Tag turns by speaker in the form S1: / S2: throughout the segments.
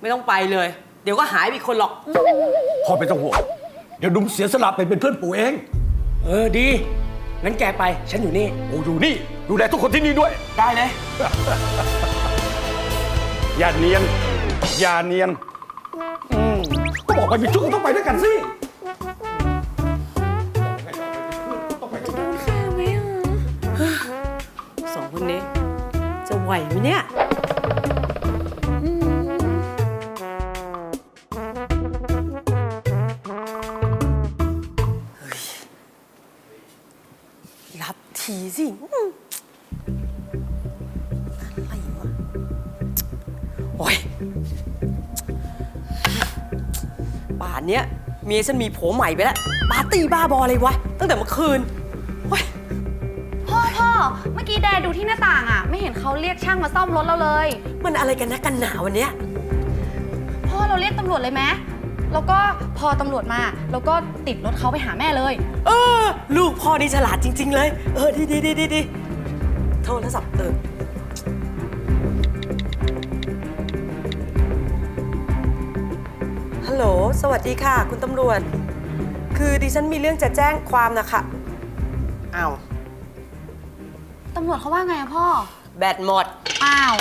S1: ไม่ต้องไปเลย เดี๋ยวก็หายไปอีกคนหรอก
S2: พ่อไม่ต้องห่วง เดี๋ยวดุมเสียสละไปเป็นเพื่อนปู่เอง
S3: เออดี งั้นแกไป ฉันอยู่นี่
S2: ปู่อยู่นี่ ดูแลทุกคนที่นี่ด้วย
S3: ได้เลย
S2: อย่าเนียน อย่าเนียนอืมก็บอกไปมีชุดก็ต้องไปด้วยกันสิ
S1: สองคนนี้ จะไหวไหมเนี่ย สิอืมอะไรวะโอ้ยป่านเนี้ยเมียฉันมีผัวใหม่ไปแล้วปาร์ตี้บ้าบออะไรวะ ตั้งแต่เมื่อคืนโอ้ย
S4: พ่อพ่อเมื่อกี้แดดูที่หน้าต่างอะ ไม่เห็นเขาเรียกช่างมาซ่อมรถเราเลย
S1: มันอะไรกันนะกันหนาวันเนี้ย
S4: พ่อเราเรียกตำรวจเลยไหม แล้วก็พอตำรวจมา แล้วก็ติดรถเขาไปหาแม่เลย
S1: เออ ลูกพ่อนี่ฉลาดจริง ๆ เลย เออ ดีดีดีดีดีโทรศัพท์เออฮัลโหล สวัสดีค่ะ คุณตำรวจ คือดิฉันมีเรื่องจะแจ้งความนะคะอ้าว
S4: ตำรวจเขาว่าไงอะพ่อ
S1: แบตหมด
S4: อ้าว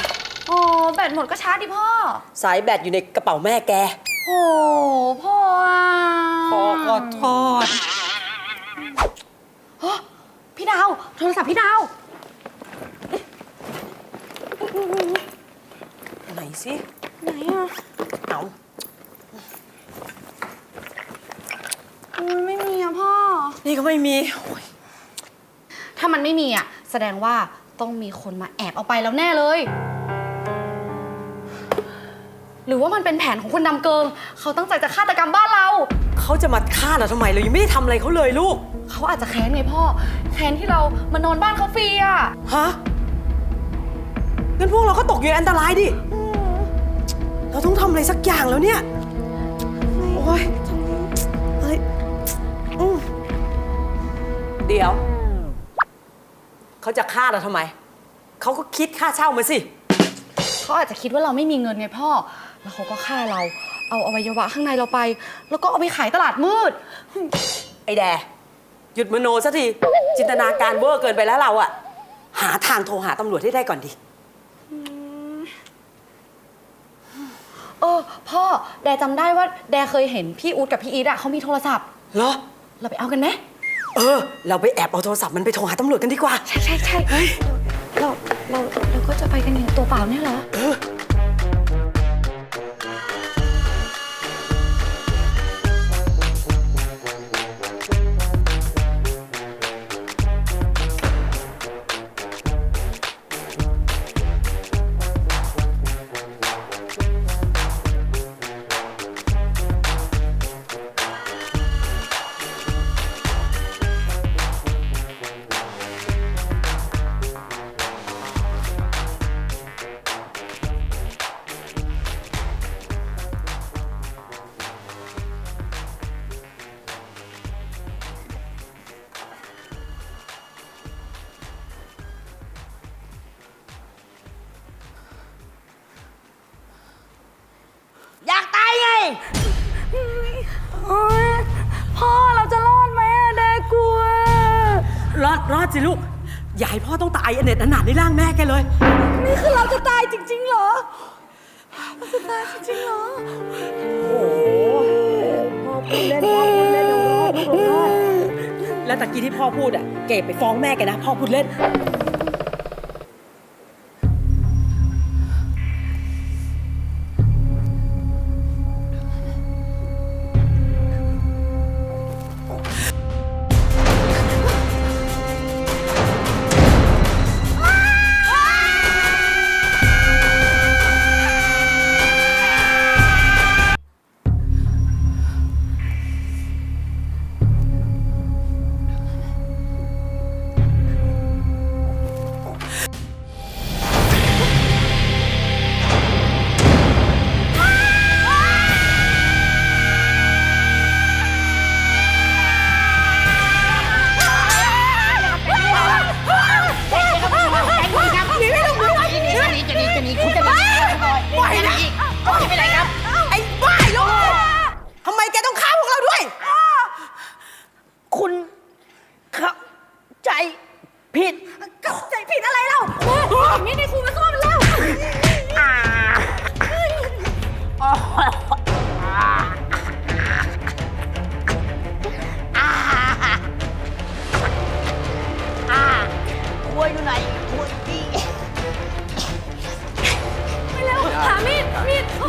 S4: โอ้แบตหมดก็ชาร์จดิพ่อ
S1: สายแบตอยู่ในกระเป๋าแม่แก
S4: โอ้พ่ออะ
S1: พ่อขอโทษ
S4: ฮะพี่ดาว โทรศัพท์พี่ดาว
S1: ไหนสิ
S4: ไหนอะ
S1: เอา
S4: อืมไม่มีอะพ่อ
S1: นี่ก็ไม่มีโอ้ย
S4: ถ้ามันไม่มีอะแสดงว่าต้องมีคนมาแอบเอาไปแล้วแน่เลย หรือว่ามันเป็นแผนของคนดำเกิง เขาตั้งใจจะฆาตกรรมบ้านเรา
S1: เขาจะมาฆ่าเราทำไมเรายังไม่ได้ทำอะไรเขาเลยลูก
S4: เขาอาจจะแค้นไงพ่อ แค้นที่เรามานอนบ้านเขาฟรีอะ
S1: ฮะงั้นพวกเราก็ตกอยู่ในอันตรายดิ เราต้องทำอะไรสักอย่างแล้วเนี่ย โอ้ยเฮ้ยอืมเดี๋ยว เขาจะฆ่าเราทำไม เขาก็คิดค่าเช่ามาสิ
S4: เขาอาจจะคิดว่าเราไม่มีเงินไงพ่อ แล้วเขาก็ฆ่าเรา เอาอวัยวะข้างในเราไป แล้วก็เอาไปขายตลาดมืด
S1: ไอ้แด หยุดมโนสักที จินตนาการเวอร์เกินไปแล้วเราอะหาทางโทรหาตำรวจให้ได้ก่อนดิ
S4: เออ พ่อ แดจำได้ว่า แดเคยเห็นพี่อู๊ดกับพี่อีทอะเขามีโทรศัพท์
S1: เหรอ
S4: เราไปเอากันไหม
S1: เออ เราไปแอบเอาโทรศัพท์มันไปโทรหาตำรวจกันดีกว่า
S4: ใช่ใช่ใช่เฮ้ยเราเราเราก็จะไปกันอย่างตัวเปล่าเนี่ยเหรอ
S1: อย ตายไง
S4: พ่อเราจะรอดไหมอะแดกลัว
S1: รอดรอดสิลูก อย่าให้พ่อต้องตายอเนตอนาถในร่างแม่แกเลย
S4: นี่คือเราจะตายจริง ๆ เหรอเราจะตายจริงๆเหรอ
S1: โอ้โหพ่อพูดเล่นพ่อพูดเล่นเรารอดลูกเรารอด แล้วตะกี้ที่พ่อพูดอะ เก็บไปฟ้องแม่แกนะ พ่อพูดเล่น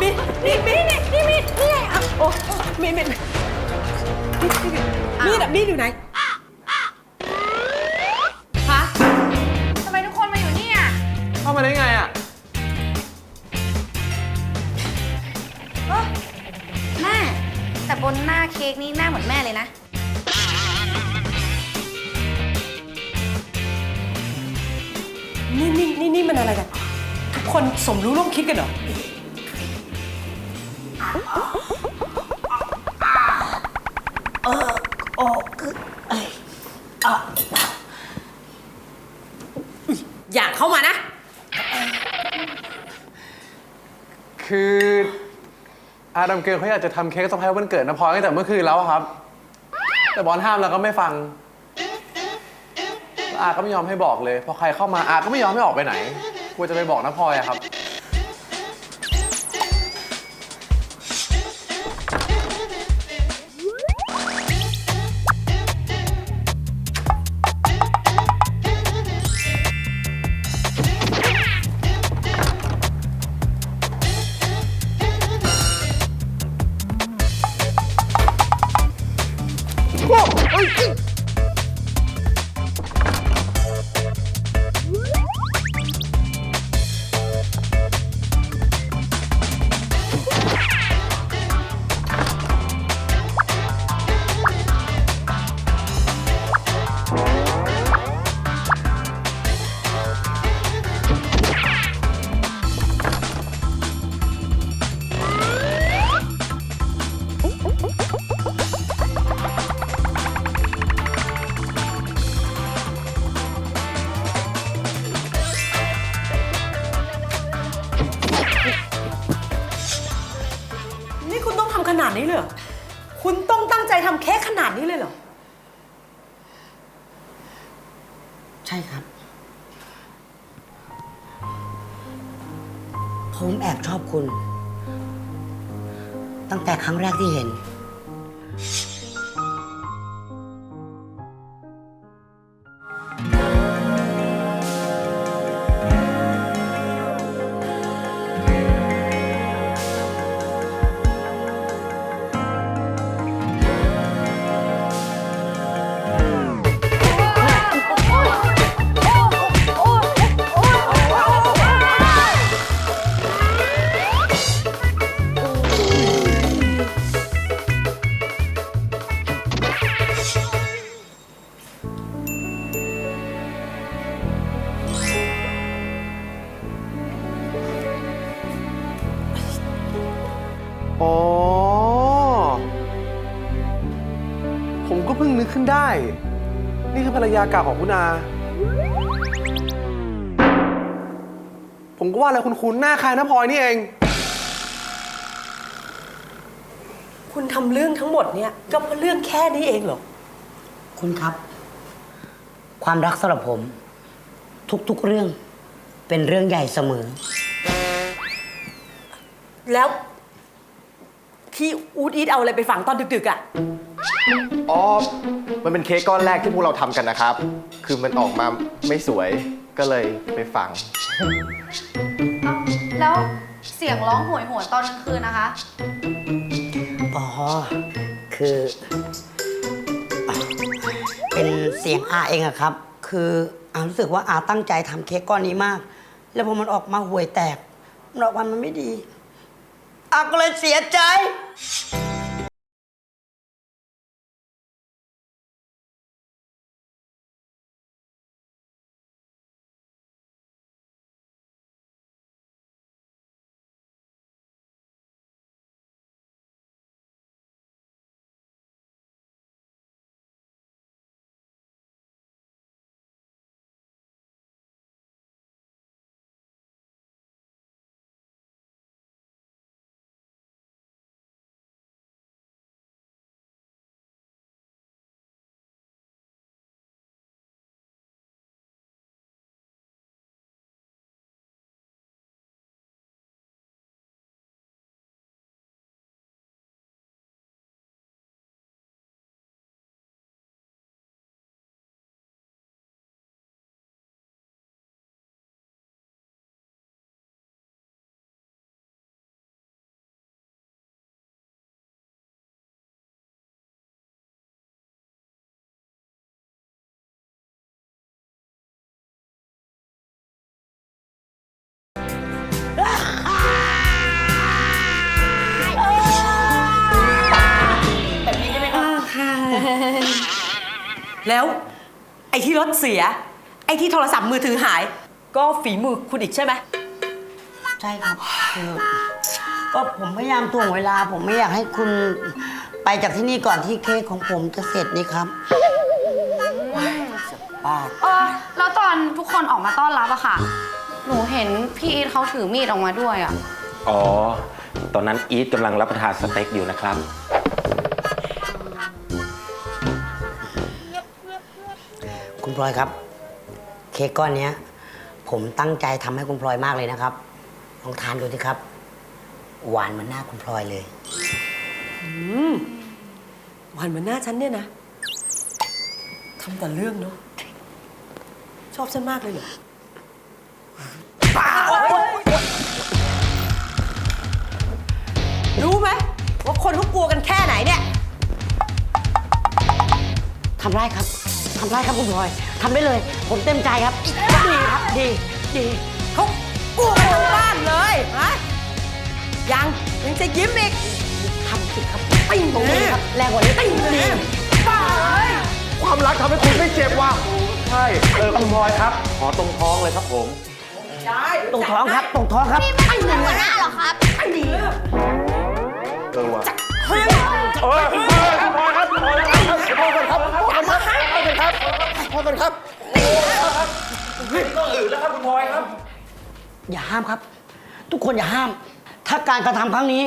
S4: มีดมีดมีดมีดนี่มีดนี่ไงอะ
S1: โอ้มีดมีดมีดมีดอะมีดอยู่ไหน
S4: ฮะทำไมทุกคนมาอยู่นี่อะ
S5: เข้ามาได้ไงอะ
S4: แม่ แต่บนหน้าเค้กนี่หน้าเหมือนแม่เลยนะ
S1: นี่นี่นี่นี่มันอะไรกัน ทุกคนสมรู้ร่วมคิดกันเหรอ อยากเข้ามานะ
S5: คืออาดัมเกลเขาอยากจะทำเค้กเซอร์ไพรส์วันเกิดนะพลอยตั้งแต่เมื่อคืนแล้วครับ แต่บอลห้ามแล้วก็ไม่ฟังแล้วอาก็ไม่ยอมให้บอกเลย พอใครเข้ามาอาก็ไม่ยอมให้ออกไปไหนกลัวจะไปบอกนะพลอยอะครับ
S1: ตั้ง
S6: แต่ครั้งแรกที่เห็น
S5: ยาเก่าของคุณอา ผมก็ว่าอะไรคุณคุณหน้าคล้ายน้าพลอยนี่เอง
S1: คุณทำเรื่องทั้งหมดเนี่ยก็เพราะเรื่องแค่นี้เองเหรอ
S6: คุณครับ ความรักสำหรับผม ทุกๆเรื่องเป็นเรื่องใหญ่เสมอ
S1: แล้วที่อูดอีทเอาอะไรไปฝังตอนดึกๆอะ
S7: อ๋อ มันเป็นเค้กก้อนแรกที่พวกเราทำกันนะครับ คือมันออกมาไม่สวย ก็เลยไปฝัง
S4: แล้วเสียงร้องโหวยหวนตอนกลางคืนนะคะ
S6: อ๋อ คืออะเป็นเสียงอาเองอะครับ คืออารู้สึกว่าอาตั้งใจทำเค้กก้อนนี้มาก แล้วพอมันออกมาห่วยแตกมันออกมามันไม่ดีอาก็เลยเสียใจ
S1: แล้ว ไอ้ที่รถเสีย ไอ้ที่โทรศัพท์มือถือหาย ก็ฝีมือคุณอีกใช่ไหม
S6: ใช่ครับคือก็ผมพยายามถ่วงเวลา ผมไม่อยากให้คุณไปจากที่นี่ก่อนที่เค้กของผมจะเสร็จนี่ครับป้า
S4: เออแล้วตอนทุกคนออกมาต้อนรับอะค่ะ หนูเห็นพี่อีทเขาถือมีดออกมาด้วยอะ
S5: อ๋อ ตอนนั้นอีทกำลังรับประทานสเต็กอยู่นะครับ
S6: พลอยครับ เค้กก้อนเนี้ย ผมตั้งใจทำให้คุณพลอยมากเลยนะครับ ลองทานดูสิครับ หวานเหมือนหน้าคุณพลอยเลย
S1: หวานเหมือนหน้าฉันเนี่ยนะทำแต่เรื่องเนาะชอบฉันมากเลยเหรอรู้ไหมว่าคนเขากลัวกันแค่ไหนเนี่ย
S6: ทำได้ครับ ทำได้ครับคุณพลอยทำได้เลย ผมเต็มใจครับ ดีครับ ดี ดี
S1: เขากลัวกันทั้งบ้านเลยฮะยังยังจะยิ้มอีก
S6: ทำสิครับปิ้งตรงนี้ครับแรงกว่านี้ปิ้งดี
S1: บ้าเลย
S7: ความรักทำให้คุณไม่เจ็บว่ะ
S5: ใช่เออคุณพลอยครับ ขอตรงท้องเลยครับผม
S6: ตรงท้องครับ ตรงท้องครับ
S4: ไม่เหมือนหัวหน้าหรอครับ
S7: เออว่ะ
S1: เฮ้ย
S7: เออคุณพลอยคุณพลอยครับพอแล้วครับพอกันครับ พอกันครับ อ
S6: ย่าห้ามครับ ทุกคนอย่าห้าม ถ้าการกระทำครั้งนี้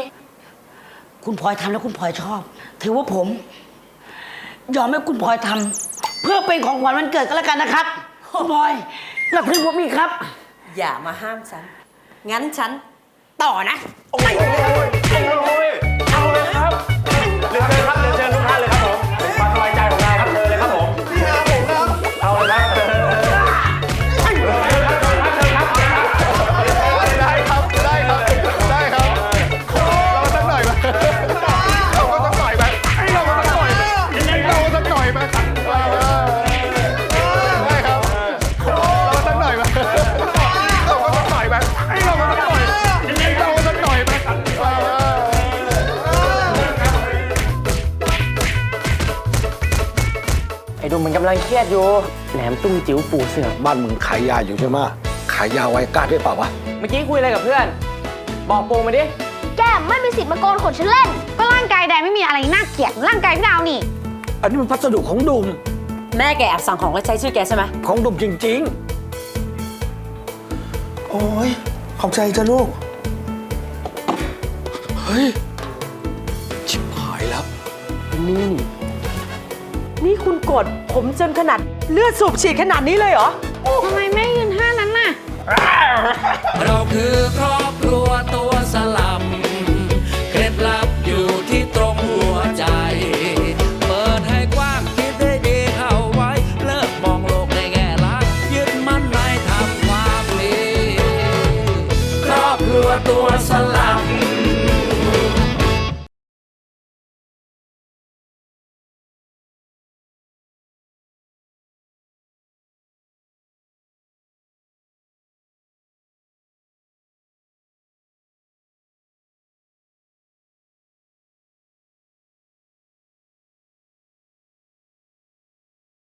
S6: คุณพลอยทำแล้วคุณพลอยชอบ ถือว่าผม ยอมให้คุณพลอยทำเพื่อเป็นของขวัญวันเกิดก็แล้วกันนะครับคุณพลอยหลับถึงผมอีกครับ
S1: อย่ามาห้ามฉัน งั้นฉันต่อนะ
S5: เอาเลยำ
S3: ลังเครียดอยู่ แหลมตุ้มจิ๋วปู่เสือก
S2: บ้านมึงขายยาอยู่ใช่ไหมขายยาไว้กล้าด้วยเปล่าวะ
S3: เมื่อกี้คุยอะไรกับเพื่อน บอกโปงมาดิ
S8: แก้มไม่มีสิทธิ์มาโกนขนฉันเล่น ก็ร่างกายแดงไม่มีอะไรน่าเกลียดร่างกายพี่ดาวนี่
S2: อันนี้มันพัสดุของดุม
S1: แม่แกแอบสั่งของแล้วใช้ชื่อแกใช่ไหม
S2: ของดุมจริง ๆ โอ้ยขอบใจจ้ะลูก เฮ้ย ชิบหายแล้ว
S1: นี่ นี่คุณกดผมจนขนาดเลือดสูบฉีดขนาดนี้เลยเหรอ
S8: ทำไมแม่ยืนท่านั้นน่ะ
S9: เราคือครอบครัวตัวสลับเคล็ดลับอยู่ที่ตรงหัวใจ เปิดให้กว้างคิดให้ดีเข้าไว้ เลิกมองโลกในแง่ร้ายยึดมั่นในทำความดี ครอบครัวตัวสลับ